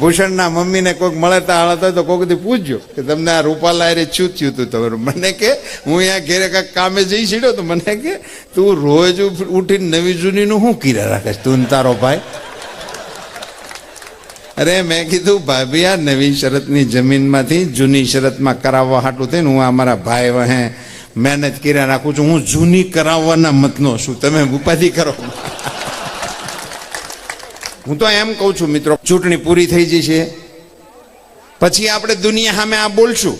ભૂષણના મમ્મીને કોઈક મળતા હળતા હોય તો કોઈક દી પૂછજો કે તમને આ રૂપાલા એ શું થયું હતું તમારું મને કે, હું અહીંયા ઘેરે કાંઈક કામે જઈ સીડ્યો તો મને કે, તું રોજ ઉઠીને નવી જૂનીનું શું કીરા રાખે તું તારો ભાઈ? અરે મેં કીધું, ભાભી, આ નવી શરતની જમીનમાંથી જૂની શરતમાં કરાવવા હાટું થઈને હું અમારા ભાઈ વહે મહેનત કર્યા રાખું છું. હું જૂની કરાવવાના મતનો છું. તમે ઉપાધિ કરો. હું તો એમ કહું છું, મિત્રો, ચૂંટણી પૂરી થઈ જશે પછી આપણે દુનિયા સામે આ બોલશું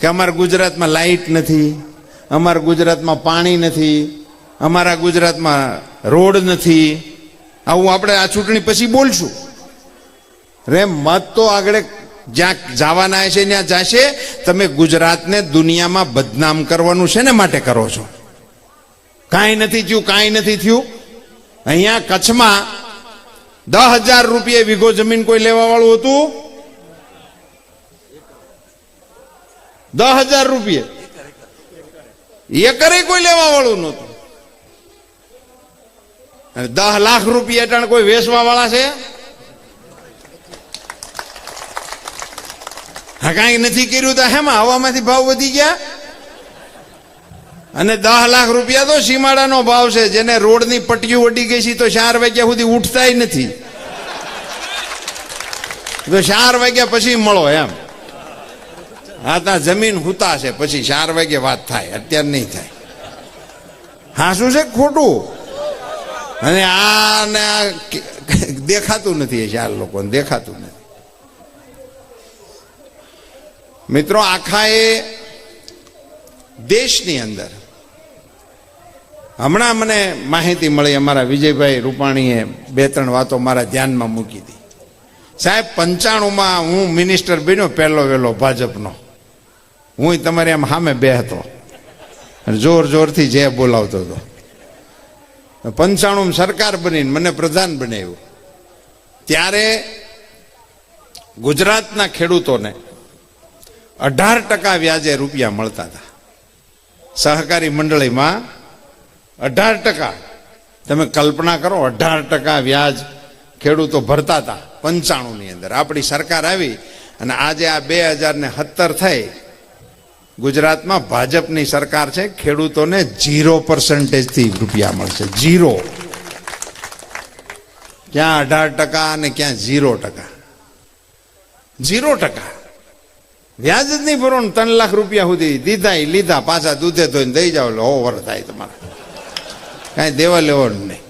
કે અમારા ગુજરાતમાં લાઇટ નથી, અમારા ગુજરાતમાં પાણી નથી, અમારા ગુજરાતમાં રોડ નથી. આવું આપણે આ ચૂંટણી પછી બોલશું. રે, મત તો આગળ જ્યાં જવાના છે, ત્યાં જશે. તમે ગુજરાતને દુનિયામાં બદનામ કરવાનું છે ને માટે કરો છો? કાંઈ નથી થયું, કાંઈ નથી થયું. અહીંયા કચ્છમાં દસ હજાર રૂપિયા વીઘો જમીન કોઈ લેવા વાળું હતું? દસ હજાર રૂપિયે? એકરે કોઈ લેવા વાળું નહોતું દસ લાખ રૂપિયા ટાણ કોઈ વેચવા વાળા છે? હા, કાંઈ નથી કર્યું તો હેમાં હવામાંથી ભાવ વધી ગયા? અને દસ લાખ રૂપિયા તો સીમાડાનો ભાવ છે. જેને રોડની પટ્ટીઓ વટી ગઈ છે તો ચાર વાગ્યા સુધી ઉઠતાય નથી. તો ચાર વાગ્યા પછી મળો એમ. હા, ત્યાં જમીન હુતા છે. પછી ચાર વાગે વાત થાય. અત્યારે નહીં થાય. હા, શું છે? ખોટું. અને આ ને આ દેખાતું નથી એ ચાર લોકોને. દેખાતું નથી. મિત્રો, આખા એ દેશની અંદર હમણાં મને માહિતી મળી અમારા વિજયભાઈ રૂપાણીએ બે ત્રણ વાતો મારા ધ્યાનમાં મૂકી હતી. સાહેબ, પંચાણુંમાં હું મિનિસ્ટર બન્યો, પહેલો વહેલો ભાજપનો. હું તમારી આમ સામે બે હતો જોર જોરથી જે બોલાવતો હતો. પંચાણું સરકાર બનીને મને પ્રધાન બનાવ્યું. ત્યારે ગુજરાતના ખેડૂતોને અઢાર ટકા વ્યાજે રૂપિયા મળતા હતા. સહકારી મંડળીમાં અઢાર ટકા. તમે કલ્પના કરો, અઢાર ટકા વ્યાજ ખેડૂતો ભરતા હતા પંચાણુંની અંદર. આપણી સરકાર આવી અને આજે આ બે હજાર ને સત્તર થઈ. ગુજરાતમાં ભાજપની સરકાર છે, ખેડૂતોને જીરો પર્સન્ટેજથી રૂપિયા મળશે. જીરો ક્યાં અઢાર ટકા અને ક્યાં ઝીરો ટકા? ઝીરો ટકા. વ્યાજ જ નહીં ભરો ત્રણ લાખ રૂપિયા સુધી દીધા લીધા, પાછા દૂધે ધોઈને દઈ જાઓ એટલે ઓવર થાય તમારે. કાંઈ દેવા લેવાનું નહીં.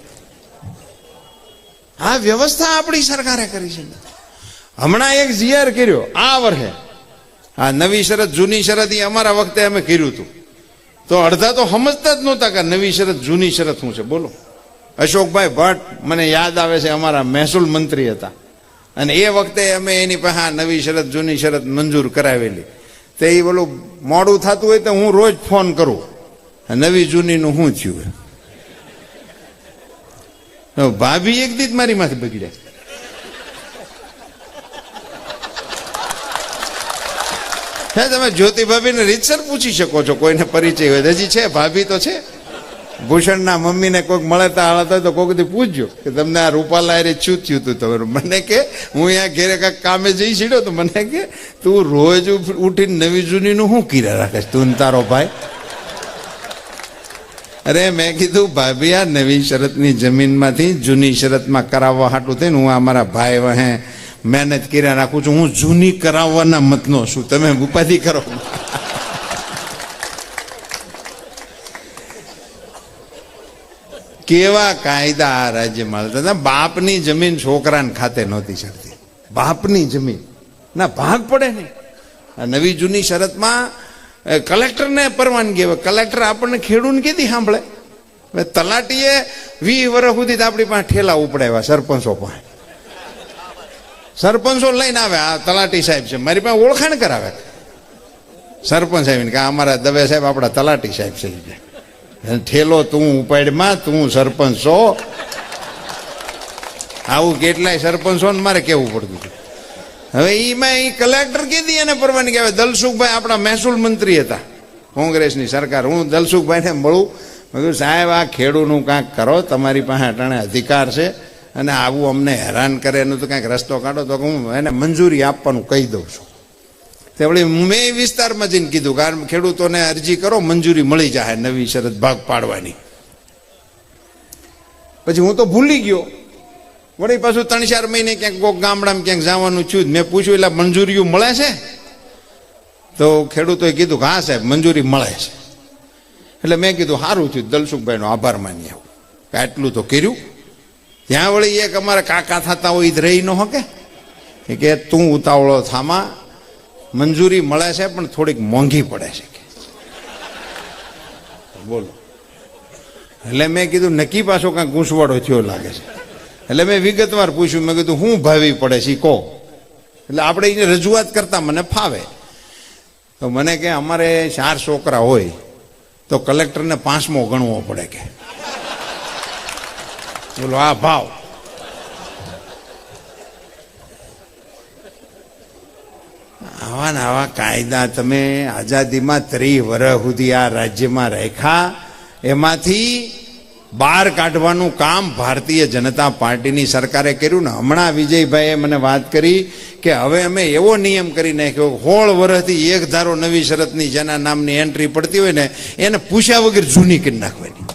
આ વ્યવસ્થા આપણી સરકારે કરી છે. હમણાં એક જીઆર કર્યો આ વર્ષે. આ નવી શરત જૂની શરત એ અમારા વખતે અમે કર્યું હતું. તો અડધા તો સમજતા જ નહોતા કે નવી શરત જૂની શરત શું છે. બોલો. અશોકભાઈ ભટ્ટ મને યાદ આવે છે અમારા મહેસૂલ મંત્રી હતા. અને એ વખતે અમે એની પાસે આ નવી શરત જૂની શરત મંજૂર કરાવેલી. તે એ બોલું મોડું થતું હોય તો હું રોજ ફોન કરું. નવી જૂનીનું શું થયું? ભાભી એક દીત મારી માથે બગડ્યા. હે, તમે જ્યોતિ ભાભીને રીતસર પૂછી શકો છો, કોઈને પરિચય હોય. હજી છે, ભાભી તો છે. ભૂષણના મમ્મીને કોઈક મળતા હાલતા તો કોઈક દી પૂછજો કે તમને આ રૂપાલા એ શું થયું હતું તમારું મને કે, હું અહીંયા ઘેરે કાંઈક કામે જઈ સીડ્યો તો મને કે, તું રોજ ઉઠીને નવી જૂનીનું શું કીરા રાખે તું તારો ભાઈ? અરે મેં કીધું, ભાભી, આ નવી શરતની જમીનમાંથી જૂની શરતમાં કરાવવા હાટું થઈને હું અમારા ભાઈ વહે મહેનત કર્યા રાખું છું. હું જૂની કરાવવાના મતનો છું. તમે ઉપાધિ કરો. કેવા કાયદા આ રાજ્યમાં હાલતા હતા? બાપની જમીન છોકરાને ખાતે નહોતી ચડતી. બાપની જમીન. ના, ભાગ પડે નહીં. નવી જૂની શરતમાં કલેક્ટરને પરવાનગી હવે કલેક્ટર આપણને ખેડૂને કીધી સાંભળે? હવે તલાટીએ વીસ વર્ષ સુધી આપણી પાસે ઠેલા ઉપડાવ્યા સરપંચો પાસે. સરપંચો લઈને આવે. આ તલાટી સાહેબ છે. મારી પાસે ઓળખાણ કરાવે. સરપંચ સાહેબ કે અમારા દવે સાહેબ આપણા તલાટી સાહેબ છે. ઠેલો તું ઉપાડમાં, તું સરપંચ. છો આવું કેટલાય સરપંચો ને મારે કેવું પડતું હતું? હવે એમાં એ કલેક્ટર કીધી એને પરવાનગી આવે દલસુખભાઈ આપણા મહેસૂલ મંત્રી હતા. કોંગ્રેસની સરકાર. હું દલસુખભાઈને મળું. મેં કીધું, સાહેબ, આ ખેડૂનું કાંઈક કરો. તમારી પાસે અટાણે અધિકાર છે અને આવું અમને હેરાન કરે. એનું તો કાંઈક રસ્તો કાઢો. તો હું એને મંજૂરી આપવાનું કહી દઉં છું. તે વળી મેં વિસ્તારમાં જઈને કીધું કારણ ખેડૂતોને અરજી કરો, મંજૂરી મળી જાય નવી શરત ભાગ પાડવાની. પછી હું તો ભૂલી ગયો. વળી પાછું ત્રણ ચાર મહિને ક્યાંક કોઈ ગામડામાં ક્યાંક જવાનું છું મેં પૂછ્યું, એટલે મંજૂરીઓ મળે છે? તો ખેડૂતોએ કીધું કે, હા સાહેબ, મંજૂરી મળે છે. એટલે મેં કીધું, સારું થયું, દલસુખભાઈનો આભાર માની આવું કે આટલું તો કર્યું. ત્યાં વળી એક અમારે કાકા થતા હોય એ રહી ન હકે કે તું ઉતાવળો થામા, મંજૂરી મળે છે, પણ થોડીક મોંઘી પડે છે. કે. બોલો. એટલે મેં કીધું, નક્કી પાછો કાંઈક ગૂંસવાડો થયો લાગે છે. એટલે મેં વિગતવાર પૂછ્યું, મેં કીધું, હું ભાવી પડે છે? કહો. એટલે આપણે એને રજૂઆત કરતા મને ફાવે. તો મને કે, અમારે ચાર છોકરા હોય, તો કલેક્ટરને પાંચમો ગણવો પડે કે. બોલો, આ ભાવ. આવા ને આવા કાયદા તમે આઝાદીમાં ત્રી વર્ષ સુધી આ રાજ્યમાં રાખ્યા. એમાંથી બહાર કાઢવાનું કામ ભારતીય જનતા પાર્ટીની સરકારે કર્યું ને હમણાં વિજયભાઈએ મને વાત કરી કે હવે અમે એવો નિયમ કરી નાખ્યો હોળ વર્ષથી એક ધારો નવી શરતની જેના નામની એન્ટ્રી પડતી હોય ને એને પૂછ્યા વગર જૂની કરી નાખવાની.